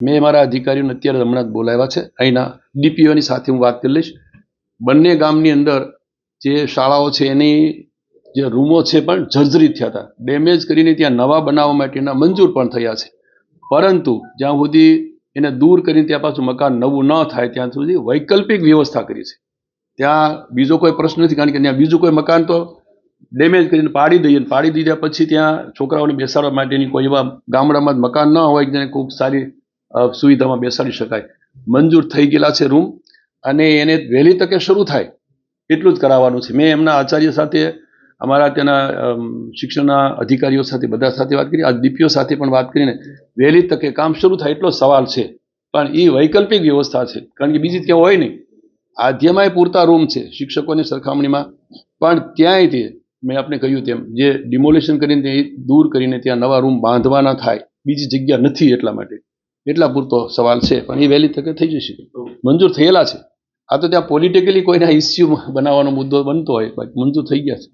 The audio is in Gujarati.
મેં મારા અધિકારીઓને અત્યારે હમણાં જ બોલાવ્યા છે. અહીંના ડીપીઓની સાથે હું વાત કરી લઈશ. બંને ગામની અંદર જે શાળાઓ છે, એની જે રૂમો છે પણ જર્જરિત થયા હતા. ડેમેજ કરીને ત્યાં નવા બનાવવા માટેના મંજૂર પણ થયા છે. પરંતુ જ્યાં સુધી એને દૂર કરીને ત્યાં પાછું મકાન નવું ન થાય, ત્યાં સુધી વૈકલ્પિક વ્યવસ્થા કરી છે. ત્યાં બીજો કોઈ પ્રશ્ન નથી, કારણ કે ત્યાં બીજું કોઈ મકાન તો ડેમેજ કરીને પાડી દઈએ પાડી દીધા પછી ત્યાં છોકરાઓને બેસાડવા માટેની કોઈ એવા ગામડામાં જ મકાન ન હોય જેને ખૂબ સારી સુવિધામાં બેસાડી શકાય. મંજૂર થઈ ગયેલા છે રૂમ અને એને વહેલી તકે શરૂ થાય એટલું જ કરાવવાનું છે. મેં એમના આચાર્ય સાથે, અમારા ત્યાંના શિક્ષણના અધિકારીઓ સાથે, બધા સાથે વાત કરી, આ ડીપીઓ સાથે પણ વાત કરીને વહેલી તકે કામ શરૂ થાય એટલો સવાલ છે. પણ એ વૈકલ્પિક વ્યવસ્થા છે. કારણ કે બીજી ક્યાં હોય નહીં. આધ્યમાંય પૂરતા રૂમ છે શિક્ષકોની સરખામણીમાં. પણ ત્યાંય તે, મેં આપને કહ્યું તેમ, જે ડિમોલેશન કરીને તે દૂર કરીને ત્યાં નવા રૂમ બાંધવાના થાય. બીજી જગ્યા નથી એટલા માટે. એટલા પૂરતો સવાલ છે, પણ એ વહેલી તકે થઈ જશે. મંજૂર થયેલા છે. આ તો ત્યાં પોલિટિકલી કોઈના ઇસ્યુ બનાવવાનો મુદ્દો બનતો હોય બાકી મંજૂર થઈ ગયા છે.